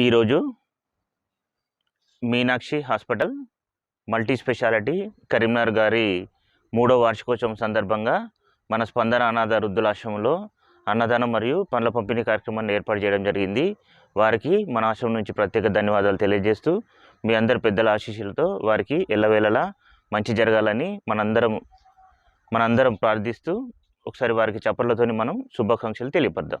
ఈరోజు Meenakshi hospital multi speciality Karimnagar గారి మూడో వార్షికోత్సవం సందర్భంగా మన స్పందన అనాథ వృద్ధులాశ్రమంలో అన్నదానం మరియు పండ్ల పంపిణీ కార్యక్రమాన్ని ఏర్పాటు చేయడం జరిగింది. వారికి మన ఆశ్రమం నుంచి ప్రత్యేక ధన్యవాదాలు తెలియజేస్తూ మీ అందరి పెద్దల ఆశీస్సులతో వారికి ఎల్లవేళలా మంచి జరగాలని మనందరం మనందరం ప్రార్థిస్తూ ఒకసారి వారికి చప్పట్లతోని మనం శుభాకాంక్షలు తెలియపద్దాం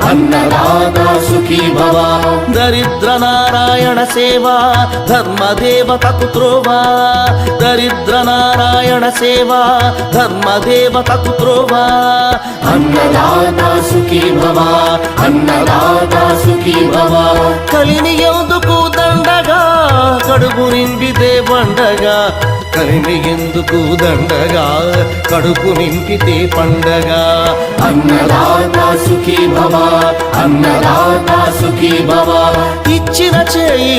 అన్నదాత సుఖీ భవ. దరిద్ర నారాయణ సేవ ధర్మదేవతకు త్రోవా దరిద్ర నారాయణ సేవ ధర్మదేవతకు త్రోవా అన్నదాత సుఖీ భవ అన్నదాత సుఖీ భవ. కలిని ఎందుకు దండగా కడుపు నింపితే పండగా కలిమి ఎందుకు దండగా? కడుపు నింపితే పండగ. అన్నదాత సుఖీ భవ అన్నదాత సుఖీ భవ ఇచ్చిన చేయి